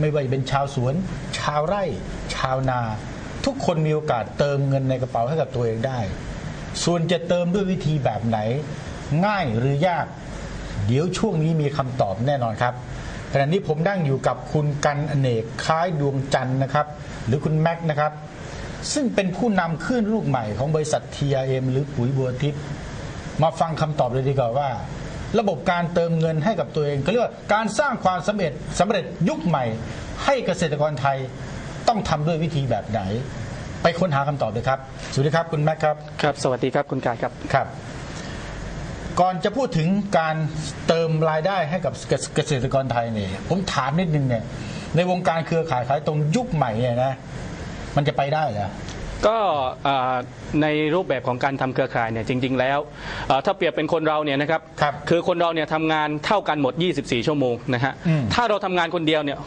ไม่ว่าจะเป็นชาวสวน ชาวไร่ ชาวนา ทุกคนมีโอกาสเติมเงินในกระเป๋าให้กับตัวเองได้ ส่วนจะเติมด้วยวิธีแบบไหน ง่ายหรือยาก เดี๋ยวช่วงนี้มีคำตอบแน่นอนครับขณะนี้ผมนั่งอยู่กับคุณกันอเนกคล้ายดวงจันทร์นะครับ หรือคุณแม็กซ์นะครับ ซึ่งเป็นผู้นำคลื่นลูกใหม่ของบริษัท TRM หรือปุ๋ยบัวทิพย์มาฟังคำตอบเลยดีกว่าว่า ระบบการเติมเงินให้กับตัวเองเขาเรียกว่าการสร้างความสำเร็จสำเร็จยุคใหม่ ให้เกษตรกรไทยต้องทำด้วยวิธีแบบไหน ไปค้นหาคำตอบเลยครับสวัสดีครับคุณแม็กซ์ครับครับ สวัสดีครับคุณกายครับครับ ก่อนจะพูดถึงการเติมรายได้ให้กับเกษตรกรไทยเนี่ยผมถามนิดนึงเนี่ยในวงการเครือข่ายขายตรงยุคใหม่เนี่ยนะมันจะไปได้เหรอ ก็อ่าในรูปแบบของการทำเครือข่ายเนี่ยจริง ๆ แล้วอ่าถ้าเปรียบเป็นคนเราเนี่ยนะครับครับอคนเราเนี่ยทำงานเท่ากันหมด 24 ชั่วโมงนะฮะอืมถ้าเราทำงานคนเดียวเนี่ย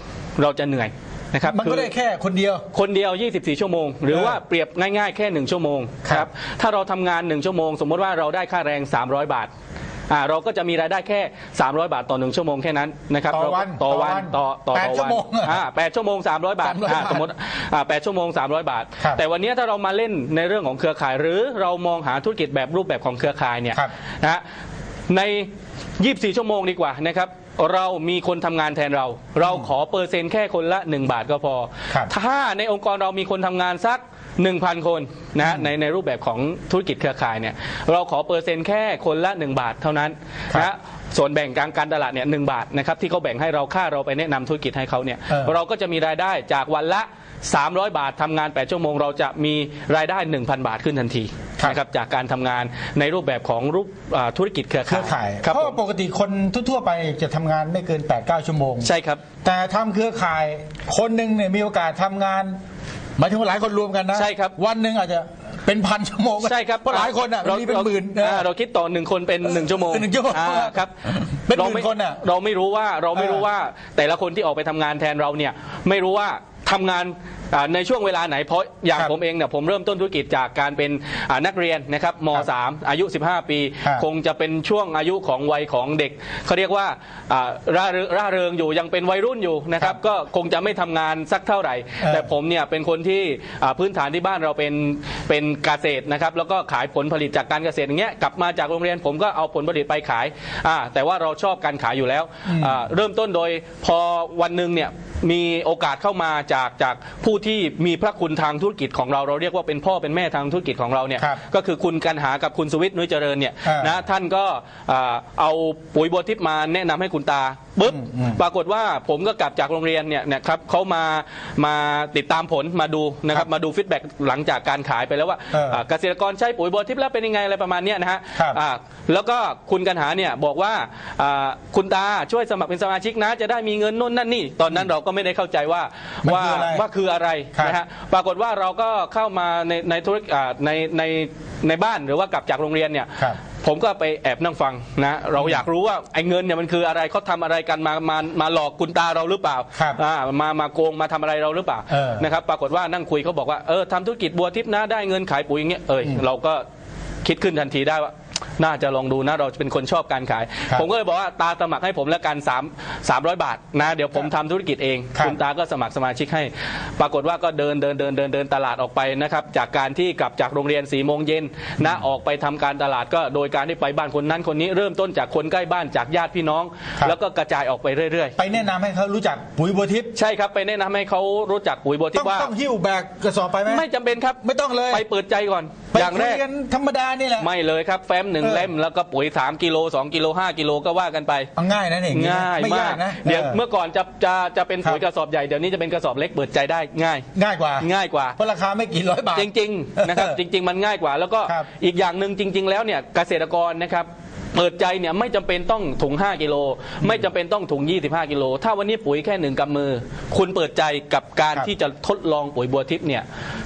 เราจะเหนื่อยนะครับมันก็คือได้แค่คนเดียว คนเดียว 24 ชั่วโมง หรือเออว่าเปรียบง่าย ๆ แค่ 1 ชั่วโมงครับถ้าเราทำงาน 1 ชั่วโมง สมมติว่าเราได้ค่าแรง 300 บาท อ่าเราก็จะมีรายได้แค่ 300 บาทต่อ1ชั่วโมงแค่นั้นนะครับต่อวันเราก็ต่อวันต่ต่ออวันต่อแปดต่อชั่วโมงอ่าแปดชั่วโมง 300 บาท300อ่าบาทสมมติอ่าแปดชั่วโมง 300 บาท ครับแต่วันนี้ถ้าเรามาเล่นในเรื่องของเครือข่าย หรือเรามองหาธุรกิจแบบรูปแบบของเครือข่ายเนี่ยครับ นะฮะใน 24 ชั่วโมงดีกว่านะครับ เรามีคนทำงานแทนเรา เราขอเปอร์เซ็นต์แค่คนละ 1 บาทก็พอ ครับ ถ้าในองค์กรเรามีคนทำงานสัก 1,000 คนนะฮะในในรูปแบบของธุรกิจเครือข่ายเนี่ยเราขอเปอร์เซ็นต์แค่คนละ 1 บาทเท่านั้นครับนะฮะส่วนแบ่งกลางการตลาดเนี่ยหบาทนะครับที่เขาแบ่งให้เราค่าเราไปแนะนำธุรกิจให้เขาเนี่ยเออ เราก็จะมีรายได้จากวันละ 300 บาททำงาน 8 ชั่วโมง เราจะมีรายได้ 1,000 บาทขึ้นทันทีครับ นะครับจากการทำงานในรูปแบบของรูปอ่าธุรกิจเครือเครือข่าข่ายยครับเพราะผว่ามปกติคนทั่วๆไปจะทำงานไม่เกิน8-9ชั่วโมง ใช่ครับ แต่ทำเครือข่ายคนหนึ่งเนี่ยมีโอกาสทำงาน หมายถึงว่าหลายคนรวมกันนะใช่ครับ วันหนึ่งอาจจะเป็นพันชั่วโมงใช่ครับเพราะหลายคนอะเรามีเป็นหมื่นอ่าเราคิดต่อหนึ่งคนเป็นหนึ่งชั่วโมงหนึ่งชั่วโมงอ่าครับเป็นหมื่นราไม่คนอะเราไม่รู้ว่าเราไม่รู้เออว่าแต่ละคนที่ออกไปทำงานแทนเราเนี่ยไม่รู้ว่า ทำงานอ่าในช่วงเวลาไหนเพราะอย่างครับผมเองเนี่ยผมเริ่มต้นธุรกิจจากการเป็นอ่านักเรียนนะครับมครับ3อายุ 15 ปี ครับคงจะเป็นช่วงอายุของวัยของเด็กเขาเรียกว่าอ่าร่าเริงร่าเริงอยู่ยังเป็นวัยรุ่นอยู่นะครับก็คงจะไม่ทำงานสักเท่าไหร่ เออ แต่ผมเนี่ยเป็นคนที่อ่าพื้นฐานที่บ้านเราเป็นเป็นเกษตรนะครับแล้วก็ขายผลผลิตจากการเกษตรอย่างเงี้ยกลับมาจากโรงเรียนผมก็เอาผลผลิตไปขายอ่าแต่ว่าเราชอบการขายอยู่แล้วอืมอ่าเริ่มต้นโดยพอวันหนึ่งเนี่ยมีโอกาสเข้ามาจากจากผู้ที่มีพระคุณทางธุรกิจของเราเราเรียกว่าเป็นพ่อเป็นแม่ทางธุรกิจของเราเนี่ยครับก็คือคุณกันหากับคุณสวิทย์นุ้ยเจริญเนี่ยอ่านนะท่านก็อ่าเอาปุ๋ยบัวทิพย์มาแนะนำให้คุณตาปุ๊บอืมอืม ปรากฏว่าผมก็กลับจากโรงเรียนเนี่ยนะครับเขามามาติดตามผลมาดูนะครับมาดูฟีดแบ็กหลังจากการขายไปแล้วว่าเอออ่าเกษตรกรใช้ปุ๋ยบัวทิพย์แล้วเป็นยังไงอะไรประมาณเนี้ยนะฮะครับ อ่า แล้วก็คุณกันหาเนี่ยบอกว่าอ่าคุณตาช่วยสมัครเป็นสมาชิกนะ จะได้มีเงินโน่นนั่นนี่ ตอนนั้นเราก็ไม่ได้เข้าใจว่ามันว่าคืออะไรว่าคืออะไรครับนะฮะปรากฏว่าเราก็เข้ามาในในธุรกิจอ่าในในในบ้านหรือว่ากลับจากโรงเรียนเนี่ยครับผมก็ไปแอบนั่งฟังนะเราอยากรู้ว่าไอ้เงินเนี่ยมันคืออะไรเขาทำอะไรกันมามามาหลอกคุณตาเราหรือเปล่าครับอ่ามามาโกงมาทำอะไรเราหรือเปล่าเออนะครับปรากฏว่านั่งคุยเขาบอกว่าเออทำธุรกิจบัวทิพย์นะได้เงินขายปุ๋ยอย่างเงี้ยเอยอืมเราก็คิดขึ้นทันทีได้ว่า น่าจะลองดูนะเราเป็นคนชอบการขาย ครับผมก็เลยบอกว่าตาสมัครให้ผมแล้วกัน3 300 บาทนะ เดี๋ยวผมทำธุรกิจเองครับ ณตาก็สมัครสมาชิกให้ ปรากฏว่าก็เดินเดินเดินเดินเดินตลาดออกไปนะครับจากการที่กลับจากโรงเรียน4ี่โมงเย็นนะออกไปทำการตลาดก็โดยการที่ไปบ้านคนนั้นคนนี้เริ่มต้นจากคนใกล้บ้านจากญาติพี่น้อง ครับ แล้วก็กระจายออกไปเรื่อยไปแนะนำให้เขารู้จักปุ๋ยบัวทิพย์ๆ ใช่ครับไปแนะนำให้เขารู้จักปุ๋ยบัวทิต้พองย์ว่า ต้องหิ้วแบกกระสอบไปไหมไม่จำเป็นครับ ไม่ต้องเลย ไปเปิดใจก่อนไปอย่างแรก คุยกันธรรมดานี่แหละ ไม่เลยครับ แฟ้มหนึ่งเออ เล่มแล้วก็ปุ๋ย 3 กิโล 2 กิโล 5 กิโลก็ว่ากันไป เอาง่ายนะเนี่ยง่ายไม่มายากกนะเดี๋ยวออเมื่อก่อนจะจะจะเป็นปุ๋ยคกรับระสอบใหญ่ เดี๋ยวนี้จะเป็นกระสอบเล็กเปิดใจได้ง่าย ง่ายกว่าง่ายกว่า เพราะราคาไม่กี่ร้อยบาท จริงๆนะครับเออจริง ๆ มันง่ายกว่า แล้วก็ครับอีกอย่างหนึ่งจริง ๆ แล้วเนี่ยเกษตรกรนะครับ เปิดใจเนี่ยไม่จำเป็นต้องถุง 5 กิโล ไม่จำเป็นต้องถุง 25 กิโล ถ้าวันนี้ปุ๋ยแค่หนึ่งกำมือ คุณเปิดใจกับการครับที่จะทดลองปุ๋ยบัวทิพย์เนี่ย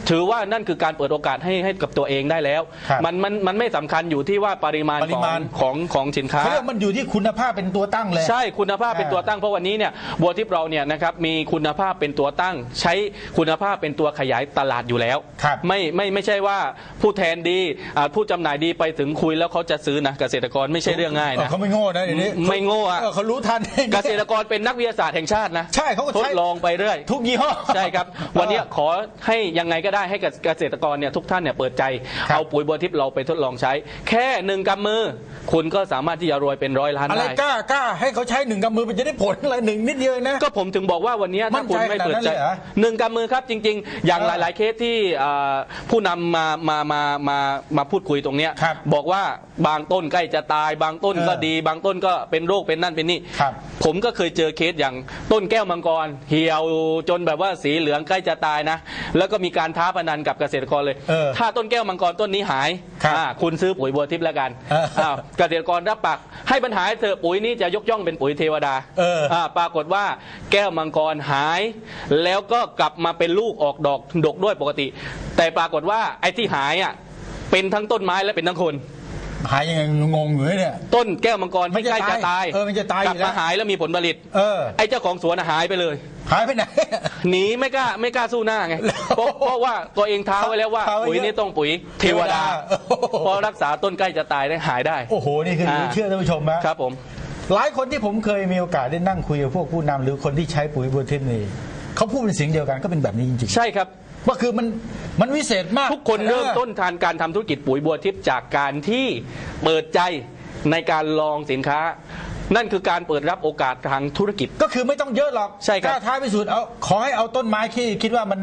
ถือว่านั่นคือการเปิดโอกาสให้ให้กับตัวเองได้แล้วครับมันมันมันไม่สำคัญอยู่ที่ว่าปริมาณปริของมาณของของสินค้าเขาเรียกมันอยู่ที่คุณภาพเป็นตัวตั้งเลย ใช่คุณภาพเป็นอ่าตัวตั้งเพราะวันนี้เนี่ยบัวทิพย์เราเนี่ยนะครับมีคุณภาพเป็นตัวตั้ง ใช้คุณภาพเป็นตัวขยายตลาดอยู่แล้วครับไม่ไม่ไม่ใช่ว่าผู้แทนดีอ่าผู้จำหน่ายดีไปถึงคุยแล้วเขาจะซื้อนะเกษตรกรไม่ใช่เรื่องง่ายเออนะเขาไม่โง่นะเดี๋ยวนี้ไม่โง่อะเเขารู้ทันเกษตรกรเป็นนักวิทยาศาสตร์แห่งชาตินะใช่เขาก็ทดใช้ลองไปเรื่อยทุกยี่ห้อใช่ครับ วันนี้ขอให้ยังไงก็ได้ให้เกษตรกรเนี่ยทุกท่านเนี่ยเปิดใจครับเอาปุ๋ยบัวทิพย์เราไปทดลองใช้ แค่หนึ่งกำมือ คุณก็สามารถที่จะรวยเป็นร้อยล้านอะไรได้กล้ากล้าให้เขาใช้หนึ่งกำมือมันจะได้ผลอะไรหนึ่งนิดเดียวเองนะก็ผมถึงบอกว่าวันนี้มั่ถ้านคุณใจไม่เปิดขนาดนั้นใจเลยเหรอหนึ่งกำมือครับจริง ๆ อย่างเอหอลาย ๆ เคสที่อ่าผู้นำมามามามามาพูดคุยตรงเนี้ยครับบอกว่าบางต้นใกล้จะตายบางต้นก็เออดี บางต้นก็เป็นโรคเป็นนั่นเป็นนี่ครับ ผมก็เคยเจอเคสอย่างต้นแก้วมังกร เหี่ยวจนแบบว่าสีเหลืองใกล้จะตายนะ แล้วก็มีการท้าพนันกับเกษตรกรเลย เออถ้าต้นแก้วมังกรต้นนี้หายครับอ่าคุณซื้อปุ๋ยบัวทิพย์แล้วกันเอออ้าวเกษตรกรรับปากให้ปัญหาเถอะปุ๋ยนี้จะยกย่องเป็นปุ๋ยเทวดาเอออ่าปรากฏว่าแก้วมังกรหาย แล้วก็กลับมาเป็นลูกออกดอกดกด้วยปกติ แต่ปรากฏว่าไอ้ที่หายอะเป็นทั้งต้นไม้และเป็นทั้งคน หายยังไงงงอยู่เนี่ย ต้นแก้วมังกรมันที่จะใกล้จะตายตายเออมันจะตายกลับอยู่แล้มาวหายแล้วมีผลผลิต เออ ไอ้เจ้าของสวนอะหายไปเลย หายไปไหนหนีไม่กล้าไม่กล้าสู้หน้าไงแล้วเพราะเพราะว่าตัวเองท้าไว้แล้วว่าท้าไว้ปุ๋ยเยอะนี่ต้องปุ๋ยเทวดาเทวดาโอ้โหเพราะรักษาต้นใกล้จะตายได้หายได้ โอ้โหนี่คืออาเชื่อท่านผู้ชมนะครับผมหลายคนที่ผมเคยมีโอกาสได้นั่งคุยกับพวกผู้นำหรือคนที่ใช้ปุ๋ยบัวทิพย์นี่เขาพูดเป็นเสียงเดียวกันก็เป็นแบบนี้จริงใช่ครับ ๆว่าคือมันมันวิเศษมากทุกคนเริ่มต้นทานการทำธุรกิจปุ๋ยบัวทิพย์จากการที่เปิดใจในการลองสินค้า นั่นคือการเปิดรับโอกาสทางธุรกิจ ก็คือไม่ต้องเยอะหรอกใช่ครับกล้าท้าพิสูจน์เอาขอให้เอาต้นไม้ที่คิดว่ามัน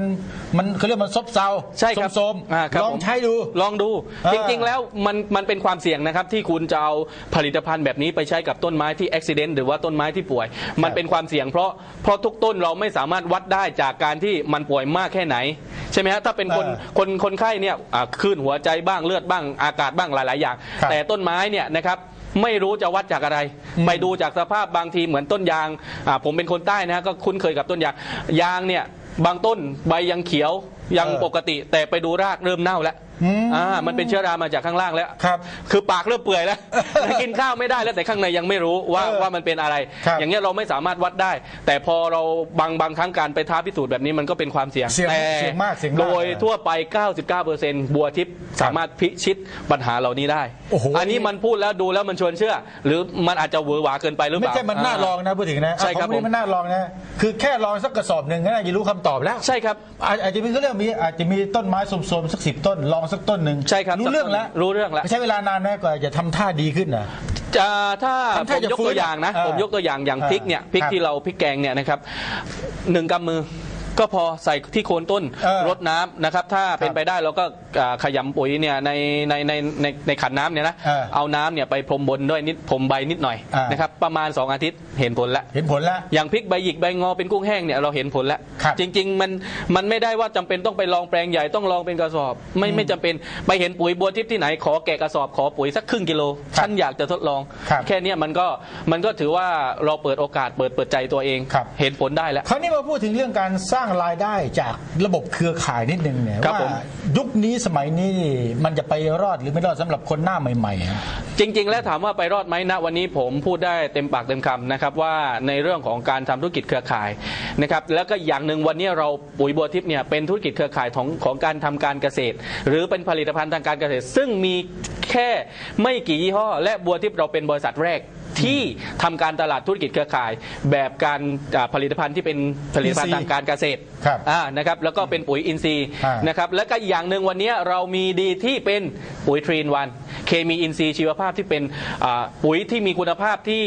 มันเขาเรียกมันซบเซาใช่ครับโสมอ่าครับลองผมใช้ดูลองดูอ่าจริงๆแล้วมันมันเป็นความเสี่ยงนะครับ ที่คุณจะเอาผลิตภัณฑ์แบบนี้ไปใช้กับต้นไม้ที่อุบิเหตุหรือว่าต้นไม้ที่ป่วย มันเป็นความเสี่ยงเพราะเพราะทุกต้นเราไม่สามารถวัดได้จากการที่มันป่วยมากแค่ไหนใช่ไหมฮะถ้าเป็นคนเออคนคนไข้เนี่ยอ่าคลื่นหัวใจบ้างเลือดบ้างอากาศบ้างหลาย ๆ อย่างครับแต่ต้นไม้เนี่ยนะครับ ไม่รู้จะวัดจากอะไรอืมไปดูจากสภาพบางทีเหมือนต้นยางอ่าผมเป็นคนใต้นะฮะก็คุ้นเคยกับต้นยางยางเนี่ยบางต้นใบยังเขียวยังเออปกติ แต่ไปดูรากเริ่มเน่าแล้ว อืม อ่ามันเป็นเชื้อรามาจากข้างล่างแล้ว ครับ คือปากเริ่มเปื่อยแล้ว กินข้าวไม่ได้แล้วแต่ข้างในยังไม่รู้ว่าเออว่ามันเป็นอะไร ครับอย่างเงี้ยเราไม่สามารถวัดได้ แต่พอเราบางบางครั้งการไปท้าพิสูจน์แบบนี้มันก็เป็นความเสี่ยงเสี่ยงแต่เสี่ยงมากเสี่ยงมากโดยทั่วไป 99%บัวทิพย์สามารถพิชิตปัญหาเหล่านี้ได้โอ้โหอันนี้มันพูดแล้วดูแล้วมันชวนเชื่อ หรือมันอาจจะเหวอหวาเกินไปหรือเปไม่ล่า ใช่มันน่าลองนะพูดถึงนะใช่ครับเอาของพวกนี้มันน่าลองนะ คือแค่ลองสักกระสอบหนึ่งก็น่าจะรู้คำตอบแล้วใช่ครับ อาจอาจจะมีก็เรื่องมีอาจจะมีต้นไม้สมๆสักสิบต้นลองสักต้นหนึ่งใช่ครับรู้เรื่องแล้วรู้เรื่องแล้วใช้เวลานานนะกว่าจะทำท่าดีขึ้นนะจะถ้าทำผท่ามจะยกตัวอย่างนะฟื้นผมยกตัวอย่างอย่างเออพริกเนี่ยพริกครับที่เราพริกแกงเนี่ยนะครับหนึ่งกำมือ ก็พอใส่ที่โคนต้นเออรดน้ำนะครับ ถ้าเป็นไปได้เราก็อ่าขยำปุ๋ยเนี่ยในในในในในขันน้ำเนี่ยนะเออเอาน้ำเนี่ยไปพรมบนด้วยนิดพรมใบนิดหน่อยอ่าน นะครับประมาณ 2 อาทิตย์เห็นผลแล้ว เห็นผลแล้ว อย่างพริกใบหยิกใบงอเป็นกุ้งแห้งเนี่ยเราเห็นผลแล้ว ครับจริง ๆ มันมันไม่ได้ว่าจำเป็นต้องไปลองแปลงใหญ่ต้องลองเป็นกระสอบ ไม่ไม่จำเป็นไปเห็นปุ๋ยบัวทิพย์ที่ไหนขอแกะกระสอบขอปุ๋ยสักครึ่งกิโลครับฉันอยากจะทดลอง ครับแค่เนี้ยมันก็มันก็ถือว่าเราเปิดโอกาสเปิดเปิดใจตัวเอง ครับ เห็นผลได้แล้ว คราวนี้มาพูดถึงเรื่องการสร้างรายได้จากระบบเครือข่ายนิดนึงเนี่ยครับว่าผม ยุคนี้สมัยนี้มันจะไปรอดหรือไม่รอดสำหรับคนหน้าใหม่ๆฮะ จริง ๆ แล้วถามว่าไปรอดไหมนะวันนี้ผมพูดได้เต็มปากเต็มคำนะครับว่าในเรื่องของการทำธุรกิจเครือข่ายนะครับแล้วก็อย่างหนึ่งวันนี้เราปุ๋ยบัวทิพย์เนี่ยเป็นธุรกิจเครือข่ายของของการทำการเกษตร หรือเป็นผลิตภัณฑ์ทางการเกษตร ซึ่งมีแค่ไม่กี่ยี่ห้อ และบัวทิพย์เราเป็นบริษัทแรก ที่ทำการตลาดธุรกิจเครือข่าย แบบการอ่าผลิตภัณฑ์ที่เป็นผลิตภัณฑ์ทางการเกษตรครับอ่านะครับแล้วก็เป็นปุ๋ยอินทรีย์อ่านนะครับแล้วก็อย่างหนึ่งวันนี้เรามีดีที่เป็นปุ๋ยทรีนวัน เคมีอินทรีย์ชีวภาพที่เป็นอ่าปุ๋ยที่มีคุณภาพที่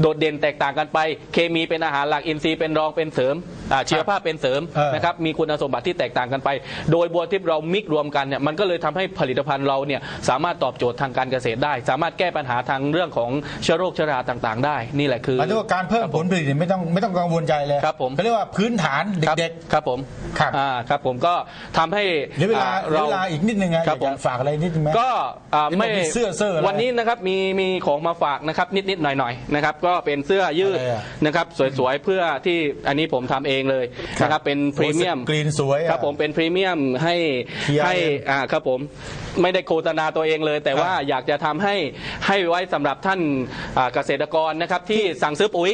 โดดเด่นแตกต่างกันไป เคมีเป็นอาหารหลักอินทรีย์เป็นรองเป็นเสริม อ่าชีวภาพเป็นเสริมเออ นะครับมีคุณสมบัติที่แตกต่างกันไป โดยบัวทิพย์เรามิกรวมกันเนี่ยมันก็เลยทำให้ผลิตภัณฑ์เราเนี่ยสามารถตอบโจทย์ทางการเกษตรได้ สามารถแก้ปัญหาทางเรื่องของเชื้อโรคเชื้อราต่างๆ ได้ นี่แหละคือ หมายถึงว่าการเพิ่มผลผลิตเนี่ยไม่ต้องไม่ต้องกังวลใจเลยครับผม เขาเรียกว่าพื้นฐานครับเด็ก ครับผมครับ อ่าครับผมก็ทำให้ๆเหรือเวลาอ่เหลือเวลาอีกนิดนึงนะครับอยากผม จะฝากอะไรนิดนึงไหม ก็อ่าเห็นบอกไม่มีเสื้อเสื้ออะไรวันนี้นะครับมีมีของมาฝากนะครับนิดๆหน่อยๆนะครับก็เป็นเสื้อยืดอะไรอะนะครับสวยๆเพื่อที่อันนี้ผมทำเองเลยครับนะครับเป็นพรีเมียมกรีนสวยอะครับผมเป็นพรีเมียมให้ TRM ให้อ่าครับผมไม่ได้โฆษณาตัวเองเลย แต่ว่าอยากจะทำให้ให้ไว้สำหรับท่านอ่าเกษตรกรนะครับที่สั่งซื้อปุ๋ย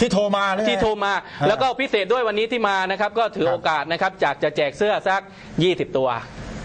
ที่โทรมาเลยที่โทรมาอ่าแล้วก็พิเศษด้วยวันนี้ที่มานะครับ ก็ถือครับโอกาสนะครับจากจะแจกเสื้อสัก 20 ตัว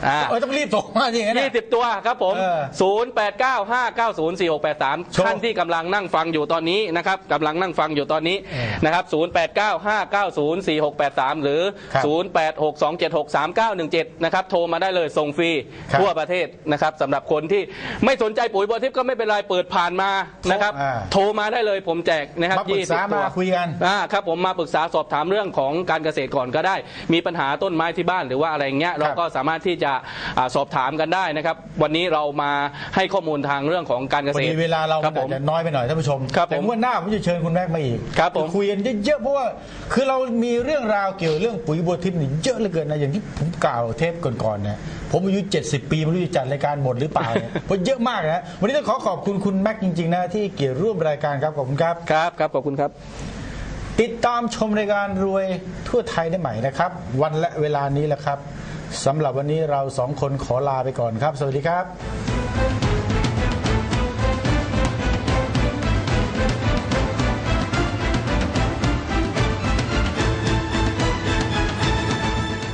อ่าเออต้องรีบส่งมาสิอย่างนั้นยี่น่ะสิบตัวครับผม เออ0 8 9 5 9 0 4 6 8 3โชว์ท่านที่กำลังนั่งฟังอยู่ตอนนี้นะครับกำลังนั่งฟังอยู่ตอนนี้เออนะครับ0 8 9 5 9 0 4 6 8 3 หรือ ครับ0 8 6 2 7 6 3 9 1 7 นะครับ โทรมาได้เลยส่งฟรีครับทั่วประเทศนะครับสำหรับคนที่ไม่สนใจปุ๋ยบัวทิพย์ก็ไม่เป็นไรเปิดผ่านมานะครับ อ่า โทรมาได้เลยผมแจกนะครับมาปรึกษา20ตัวมาคุยกัน อ่าครับผมมาปรึกษาสอบถามเรื่องของการเกษตรก่อนก็ได้ มีปัญหาต้นไม้ที่บ้านหรือว่าอะไรเงี้ยเราก็สามารถที่จะอ่าสอบถามกันได้นะครับ วันนี้เรามาให้ข้อมูลทางเรื่องของการเกพอษตดีรเวลาเราครับมันผอาจมจะน้อยไปหน่อยท่านผู้ชมครับผมแต่งวดหน้าผมจะเชิญคุณแม็กมาอีกครับผม จะคุยกันเยอะๆเพราะว่าคือเรามีเรื่องราวเกี่ยวกับเรื่องปุ๋ยบัวทิพย์นี่เยอะเหลือเกินนะอย่างที่ผมกล่าวเทปก่อนๆเนี่ยผมอายุ 70 ปีไม่รู้จะจัดรายการหมดหรือเปล่าเนี่ย เพราะเยอะมากนะวันนี้ต้องขอขอบคุณคุณแม็กจริงๆนะที่เกี่ยวร่วมรายการครับขอบคุณครับ ครับครับขอบคุณครับ ติดตามชมรายการรวยทั่วไทยได้ใหม่นะครับ วันและเวลานี้แหละครับ สำหรับวันนี้เราสองคนขอลาไปก่อนครับ สวัสดีครับ